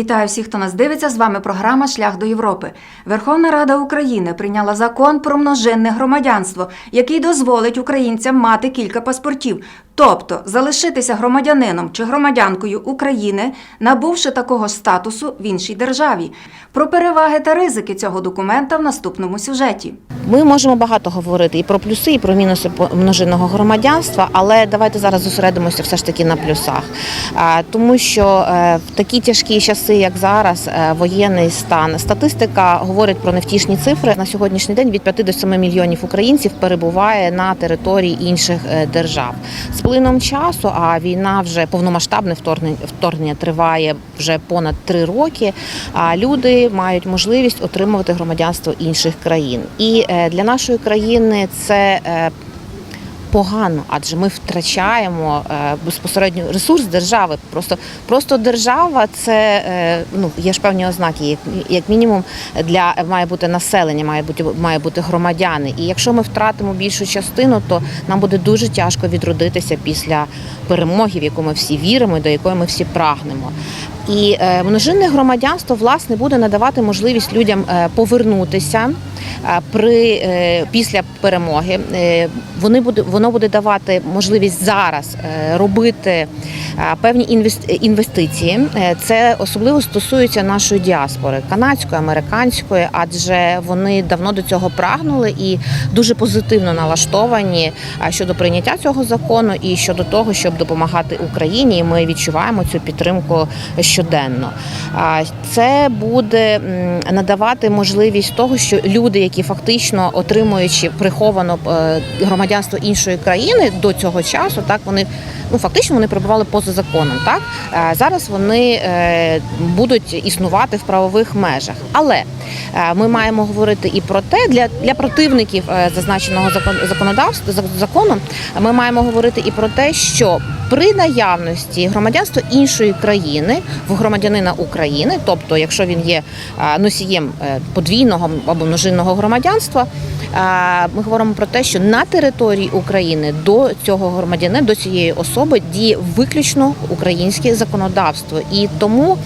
Вітаю всіх, хто нас дивиться. З вами програма Шлях до Європи. Верховна Рада України прийняла закон про множинне громадянство, який дозволить українцям мати кілька паспортів, тобто залишитися громадянином чи громадянкою України, набувши такого статусу в іншій державі. Про переваги та ризики цього документа в наступному сюжеті. Ми можемо багато говорити і про плюси, і про мінуси множинного громадянства, але давайте зараз зосередимося все ж таки на плюсах. Тому що е, в такі тяжкі часи, як зараз, е, воєнний стан, статистика говорить про невтішні цифри. На сьогоднішній день від 5 до 7 мільйонів українців перебуває на території інших е, держав. З плином часу, а війна вже повномасштабне вторгнення, вторгнення триває вже понад три роки. А люди мають можливість отримувати громадянство інших країн. І е, для нашої країни це погано, адже ми втрачаємо е, безпосередньо ресурс держави. Просто просто держава це е, ну є ж певні ознаки, як, мінімум для має бути населення, має бути має бути громадяни. І якщо ми втратимо більшу частину, то нам буде дуже тяжко відродитися після перемоги, в яку ми всі віримо, до якої ми всі прагнемо. І е, множинне громадянство власне буде надавати можливість людям е, повернутися е, при після перемоги. Вони буде воно буде давати можливість зараз робити певні інвес- інвестиції. Це особливо стосується нашої діаспори канадської, американської, адже вони давно до цього прагнули і дуже позитивно налаштовані щодо прийняття цього закону і щодо того, щоб допомагати Україні. І ми відчуваємо цю підтримку щоденно. Це буде надавати можливість того, що люди, які фактично отримуючи приховано е, громадянство іншої країни до цього часу, так вони ну фактично вони перебували поза законом. Так зараз вони е, будуть існувати в правових межах, але е, ми маємо говорити і про те, для, для противників зазначеного закон законодавства зак- закону. Ми маємо говорити і про те, що при наявності громадянства іншої країни в громадянина України, тобто, якщо він є носієм е, подвійного або множинного громадянства, ми говоримо про те, що на території України до цього громадянина, до цієї особи діє виключно українське законодавство, і тому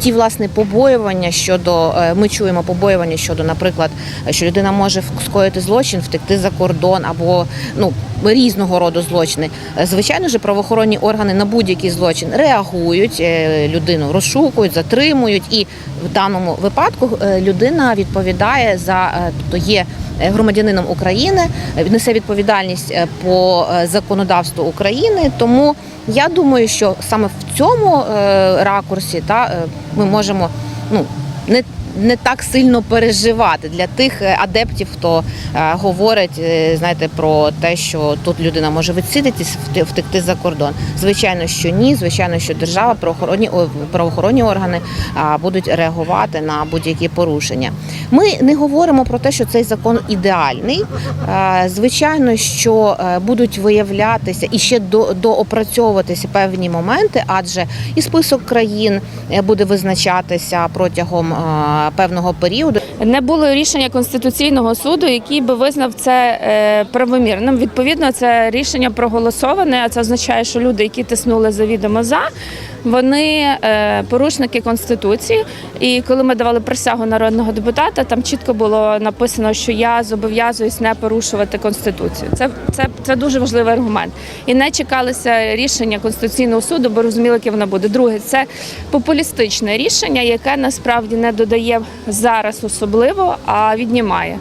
ті власне побоювання щодо е, ми чуємо побоювання щодо, наприклад, що людина може скоїти злочин, втекти за кордон або ну різного роду злочини. Е, Звичайно ж, правоохоронні органи на будь-який злочин реагують, е, людину розшукують, затримують, і в даному випадку е, людина відповідає за е, тобто є громадянином України, несе відповідальність по законодавству України. Тому я думаю, що саме в цьому ракурсі та ми можемо ну не не так сильно переживати для тих е, адептів, хто е, говорить, е, знаєте, про те, що тут людина може відсидитись, втекти за кордон. Звичайно, що ні. Звичайно, що держава, правоохоронні правоохоронні органи будуть реагувати на будь-які порушення. Ми не говоримо про те, що цей закон ідеальний. Звичайно, що будуть виявлятися і ще до, доопрацьовуватися певні моменти, адже і список країн буде визначатися протягом певного періоду. Не було рішення конституційного суду, який би визнав це е, правомірним. Відповідно, це рішення проголосоване. А це означає, що люди, які тиснули завідомо за, вони е, порушники конституції. І коли ми давали присягу народного депутата, там чітко було написано, що я зобов'язуюсь не порушувати конституцію. Це, це, це дуже важливий аргумент. І не чекалися рішення конституційного суду, бо розуміли, яке воно буде. Друге, це популістичне рішення, яке насправді не додає зараз особливо, а віднімає.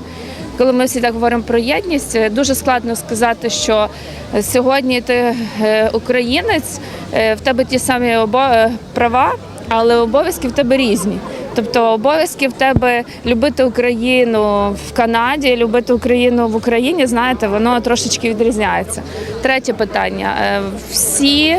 Коли ми всі так говоримо про єдність, е, дуже складно сказати, що сьогодні ти е, українець, е, в тебе ті самі права, але обов'язки в тебе різні. Тобто обов'язки в тебе любити Україну в Канаді, любити Україну в Україні, знаєте, воно трошечки відрізняється. Третє питання: всі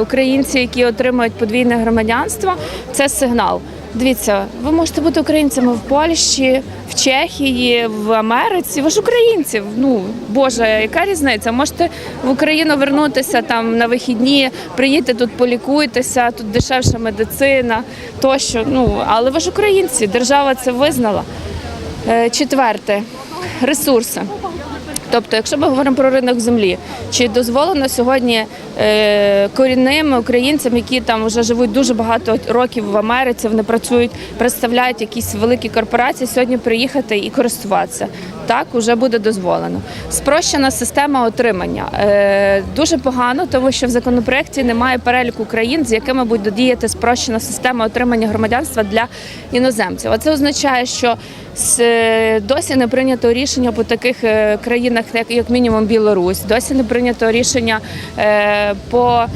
українці, які отримують подвійне громадянство, це сигнал. Дивіться, ви можете бути українцями в Польщі, в Чехії, в Америці. Ви ж українці. Ну боже, яка різниця? Можете в Україну вернутися там на вихідні, приїдьте тут, полікуйтеся, тут дешевша медицина, тощо. Ну але ви ж українці, держава це визнала. Е, Четверте ресурси. Тобто, якщо ми говоримо про ринок землі, чи дозволено сьогодні е, корінним українцям, які там вже живуть дуже багато років в Америці, вони працюють, представляють якісь великі корпорації, сьогодні приїхати і користуватися. Так, вже буде дозволено. Спрощена система отримання. Е, дуже погано, тому що в законопроекті немає переліку країн, з якими буде діяти спрощена система отримання громадянства для іноземців. А це означає, що е, досі не прийнято рішення по таких е, країнах, як, як мінімум Білорусь, досі не прийнято рішення по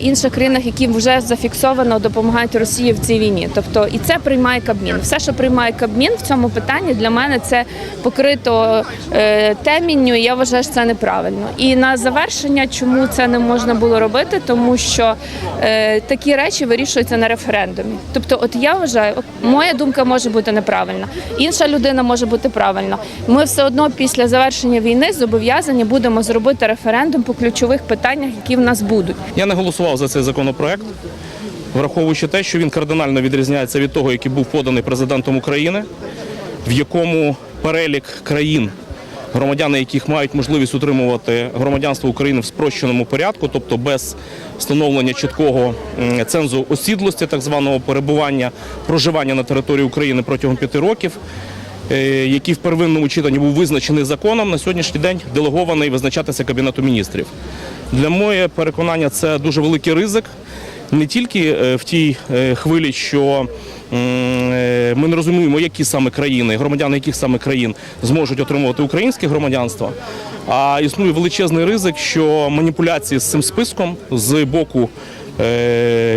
інших країнах, які вже зафіксовано допомагають Росії в цій війні. Тобто і це приймає Кабмін. Все, що приймає Кабмін в цьому питанні, для мене це покрито е, темінню. Я вважаю, що це неправильно. І на завершення, чому це не можна було робити, тому що е, такі речі вирішуються на референдумі. Тобто, от я вважаю, моя думка може бути неправильна, інша людина може бути правильна. Ми все одно після завершення війни зобов'язані будемо зробити референдум по ключових питаннях, які в нас будуть. Я не голосував за цей законопроект, враховуючи те, що він кардинально відрізняється від того, який був поданий президентом України, в якому перелік країн, громадяни яких мають можливість утримувати громадянство України в спрощеному порядку, тобто без встановлення чіткого цензу осідлості, так званого перебування, проживання на території України протягом п'яти років. Е, Який в первинному читанні був визначений законом, на сьогоднішній день делегований визначатися Кабінету міністрів. Для моє переконання це дуже великий ризик. Не тільки е, в тій е, хвилі, що ми не розуміємо, які саме країни, громадяни яких саме країн зможуть отримувати українське громадянство, а існує величезний ризик, що маніпуляції з цим списком з боку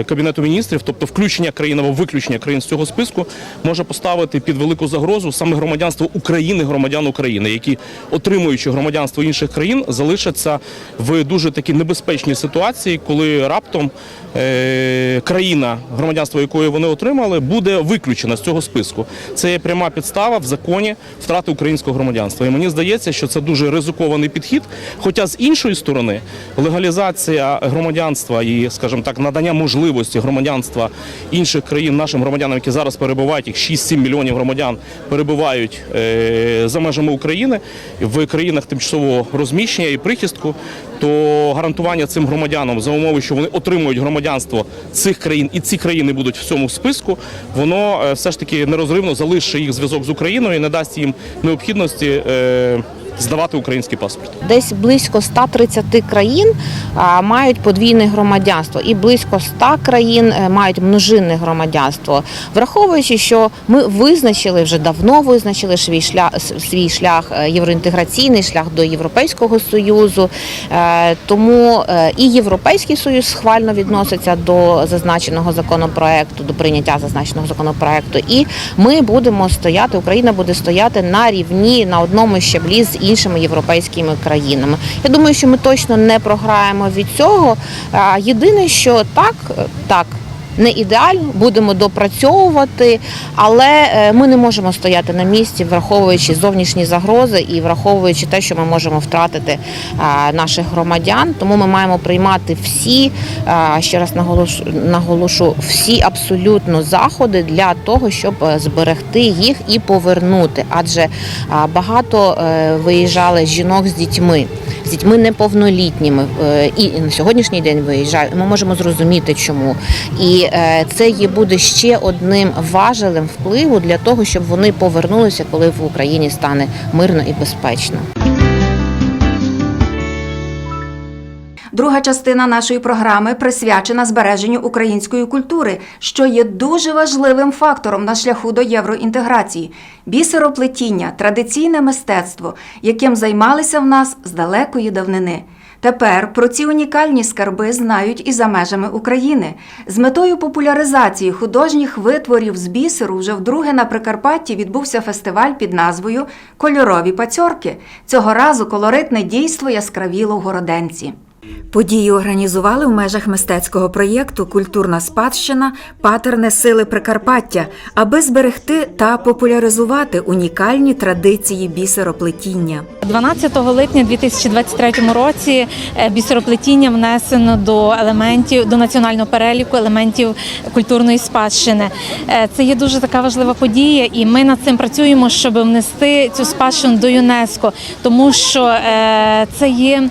Кабінету міністрів, тобто включення країн або виключення країн з цього списку, може поставити під велику загрозу саме громадянство України, громадян України, які, отримуючи громадянство інших країн, залишаться в дуже такій небезпечній ситуації, коли раптом е, країна, громадянство якої вони отримали, буде виключена з цього списку. Це є пряма підстава в законі втрати українського громадянства. І мені здається, що це дуже ризикований підхід. Хоча з іншої сторони легалізація громадянства і, скажімо так, надання можливості громадянства інших країн нашим громадянам, які зараз перебувають, їх 6-7 мільйонів громадян перебувають е, за межами України в країнах тимчасового розміщення і прихистку, то гарантування цим громадянам за умови, що вони отримують громадянство цих країн, і ці країни будуть в цьому списку, воно е, все ж таки нерозривно залишить їх зв'язок з Україною і не дасть їм необхідності. Здавати український паспорт. Десь близько 130 країн мають подвійне громадянство, і близько 100 країн е, мають множинне громадянство. Враховуючи, що ми визначили вже давно визначили свій шлях, свій шлях е, євроінтеграційний шлях до Європейського союзу. Е, Тому і Європейський союз схвально відноситься до зазначеного законопроекту, до прийняття зазначеного законопроекту. І ми будемо стояти, Україна буде стояти на рівні на одному щаблі з іншими європейськими країнами. Я думаю, що ми точно не програємо від цього. Єдине, що так, так. Не ідеально, будемо допрацьовувати, але е, ми не можемо стояти на місці, враховуючи зовнішні загрози і враховуючи те, що ми можемо втратити наших громадян. Тому ми маємо приймати всі, ще раз наголошу, всі абсолютно заходи для того, щоб е, зберегти їх і повернути. Адже багато е, виїжджали жінок з дітьми, з дітьми неповнолітніми, і на сьогоднішній день виїжджають. Ми можемо зрозуміти, чому. І е, це є буде ще одним важелем впливу для того, щоб вони повернулися, коли в Україні стане мирно і безпечно. Друга частина нашої програми присвячена збереженню української культури, що є дуже важливим фактором на шляху до євроінтеграції. Бісероплетіння традиційне мистецтво, яким займалися в нас з далекої давнини. Тепер про ці унікальні скарби знають і за межами України. З метою популяризації художніх витворів з бісеру вже вдруге на Прикарпатті відбувся фестиваль під назвою Кольорові пацьорки. Цього разу колоритне дійство яскравіло в Городенці. Події організували в межах мистецького проєкту Культурна спадщина патерне сили Прикарпаття, аби зберегти та популяризувати унікальні традиції бісероплетіння. 12 липня 2023 році е, бісероплетіння внесено до елементів до національного переліку елементів культурної спадщини. Е, Це є дуже така важлива подія, і ми над цим працюємо, щоб внести цю спадщину до ЮНЕСКО, тому що е, це є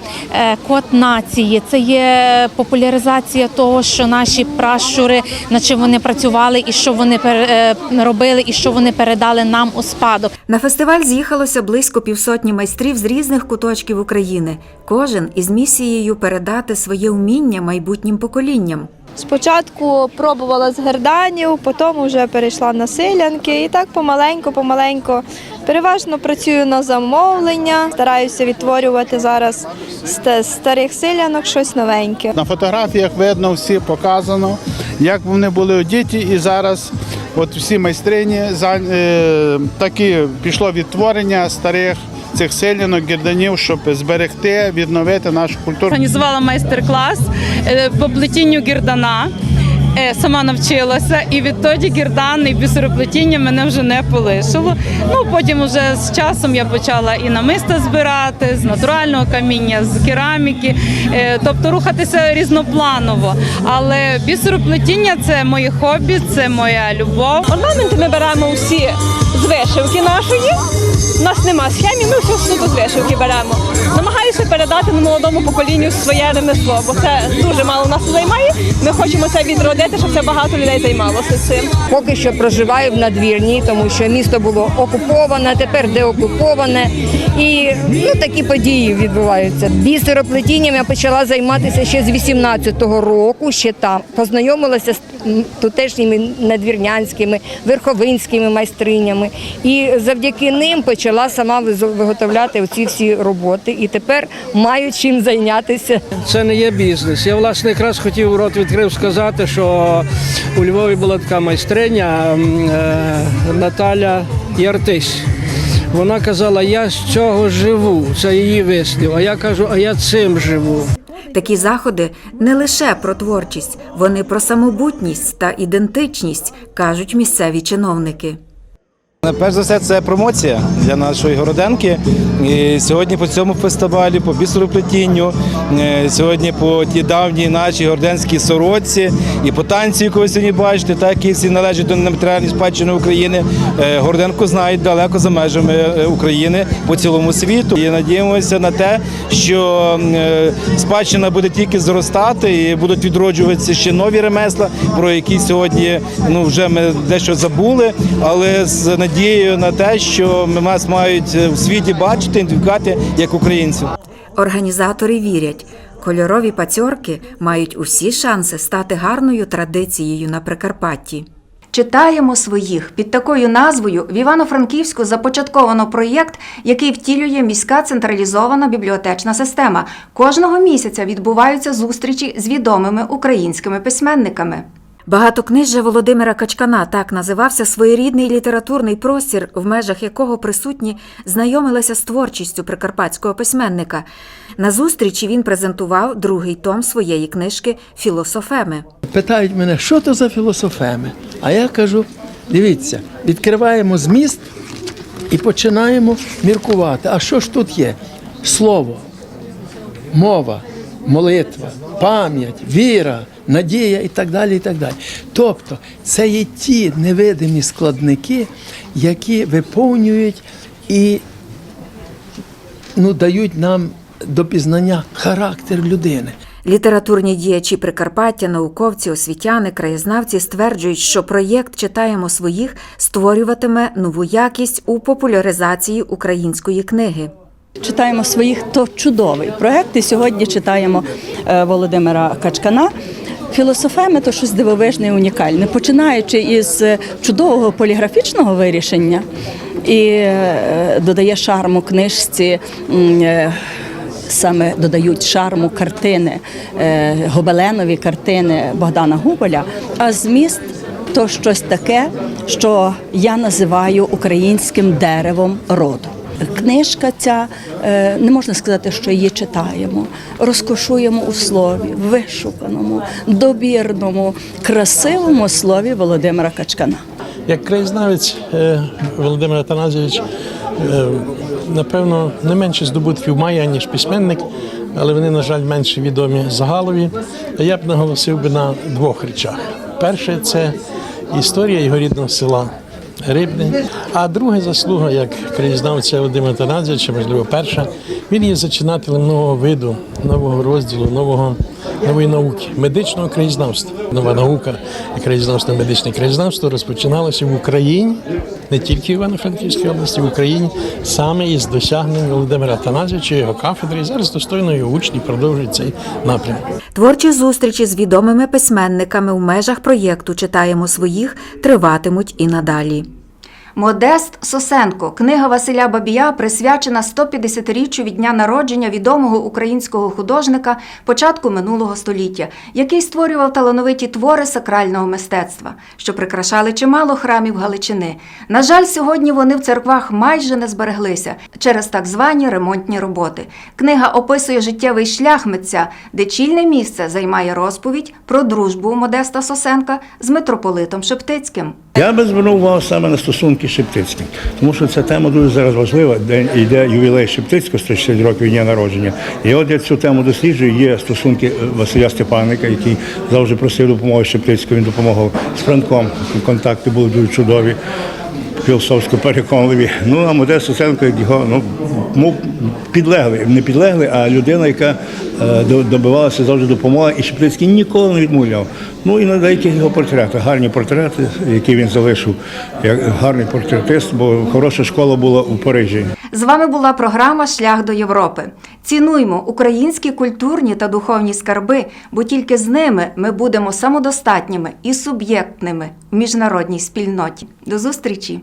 код нації, це є популяризація того, що наші пращури, на чим вони працювали, і що вони е, робили, і що вони передали нам у спадок. На фестиваль з'їхалося близько півсотні майстрів з різних куточків України, кожен із місією передати своє вміння майбутнім поколінням. Спочатку пробувала з герданів, потім вже перейшла на селянки і так помаленьку, помаленьку. Переважно працюю на замовлення, стараюся відтворювати зараз з старих селянок щось новеньке. На фотографіях видно всі показано, як вони були одіті, і зараз от всі майстрині е, такі пішло відтворення старих цих селянок, гірданів, щоб зберегти, відновити нашу культуру. Організувала майстер-клас е, по плетінню гірдана. Е, Сама навчилася, і відтоді гірдан і бісероплетіння мене вже не полишило. Ну потім уже з часом я почала і намиста збирати з натурального каміння, з кераміки, е, тобто рухатися різнопланово. Але бісероплетіння це моє хобі, це моя любов. Орнаменти ми беремо всі вишивки нашої. У нас нема схемі, ми все суто з вишивки беремо. Намагаюся передати на молодому поколінню своє ремесло, бо це дуже мало нас займає. Ми хочемо це відродити, щоб це багато людей займалося цим. Поки що проживаю в надвірні, тому що місто було окуповане, тепер деокуповане. І ну, такі події відбуваються. Бісероплетінням я почала займатися ще з 18-го року, ще там. Познайомилася з тутешніми надвірнянськими, верховинськими майстринями. І завдяки ним почала сама виготовляти оці всі роботи. І тепер маю чим зайнятися. Це не є бізнес. Я власне якраз хотів рот відкрив сказати, що у Львові була така майстриня е, Наталя Яртись. Вона казала, я з цього живу. Це її вислів. А я кажу, а я цим живу. Такі заходи не лише про творчість, вони про самобутність та ідентичність, кажуть місцеві чиновники. Перш за все, це промоція для нашої городенки. І сьогодні по цьому фестивалі, по бісероплетінню, е, сьогодні по тій давній нашій городенській сорочці і по танці, яку ви сьогодні бачите, так і всі належать до нематеріальної спадщини України. Е, Городенку знають далеко за межами е, України по цілому світу. І надіємося на те, що спадщина буде тільки зростати і будуть відроджуватися ще нові ремесла, про які сьогодні ну вже ми дещо забули, але з надією на те, що ми нас мають в світі бачити, ідентифікувати як українців. Організатори вірять, кольорові пацьорки мають усі шанси стати гарною традицією на Прикарпатті. Читаємо своїх під такою назвою в Івано-Франківську започатковано проєкт, який втілює міська централізована бібліотечна система. Кожного місяця відбуваються зустрічі з відомими українськими письменниками. Багатокнижжя Володимира Качкана так називався своєрідний літературний простір, в межах якого присутні знайомилися з творчістю прикарпатського письменника. На зустрічі він презентував другий том своєї книжки Філософеми. Питають мене, що то за філософеми? А я кажу: дивіться, відкриваємо зміст і починаємо міркувати. А що ж тут є? Слово, мова, молитва, пам'ять, віра, надія і так далі. і так далі. Тобто це є ті невидимі складники, які виповнюють і ну, дають нам до пізнання характер людини. Літературні діячі Прикарпаття, науковці, освітяни, краєзнавці стверджують, що проєкт Читаємо своїх створюватиме нову якість у популяризації української книги. Читаємо своїх то чудовий проект. І сьогодні читаємо е, Володимира Качкана. Філософеми то щось дивовижне і унікальне, починаючи із е, чудового поліграфічного вирішення і е, додає шарму книжці. е, Саме додають шарму картини, гобеленові картини Богдана Губоля, а зміст то щось таке, що я називаю українським деревом роду. Книжка ця, е, не можна сказати, що її читаємо, розкошуємо у слові, вишуканому, добірному, красивому слові Володимира Качкана. Як краєзнавець е, Володимир Атаназійович, е, напевно, не менше здобутків має, ніж письменник, але вони, на жаль, менше відомі загалові. Я б наголосив би на двох речах. Перше це історія його рідного села. Рибне. А друга заслуга, як краєзнавця Володимира Танадзевича, можливо, перша, він є зачинателем нового виду, нового розділу, нового, нової науки, медичного краєзнавства. Нова наука і краєзнавство, медичне краєзнавство розпочиналося в Україні, не тільки в Івано-Франківській області, в Україні, саме із досягнень Володимира Танадзевича, його кафедри. І зараз достойно його учні продовжують цей напрямок. Творчі зустрічі з відомими письменниками у межах проєкту Читаємо своїх триватимуть і надалі. Модест Сосенко, книга Василя Бабія, присвячена 150-річчю від дня народження відомого українського художника початку минулого століття, який створював талановиті твори сакрального мистецтва, що прикрашали чимало храмів Галичини. На жаль, сьогодні вони в церквах майже не збереглися через так звані ремонтні роботи. Книга описує життєвий шлях митця, де чільне місце займає розповідь про дружбу Модеста Сосенка з митрополитом Шептицьким. Я би звернув увагу саме на стосунки Шептицьким, тому що ця тема дуже зараз важлива. День йде ювілей Шептицького 160 років дня народження. І от я цю тему досліджую. Є стосунки Василя Степаника, який завжди просив допомоги Шептицького. Він допомагав з Франком. Контакти були дуже чудові. Філософсько переконливі. Ну а Модест Сосенко, як його ну підлеглий, не підлеглий, а людина, яка е, добивалася завжди допомоги, і Шептицький ніколи не відмовляв. Ну і на деяких його портретах, гарні портрети, які він залишив, як гарний портретист, бо хороша школа була у Парижі. З вами була програма Шлях до Європи. Цінуймо українські культурні та духовні скарби, бо тільки з ними ми будемо самодостатніми і суб'єктними в міжнародній спільноті. До зустрічі!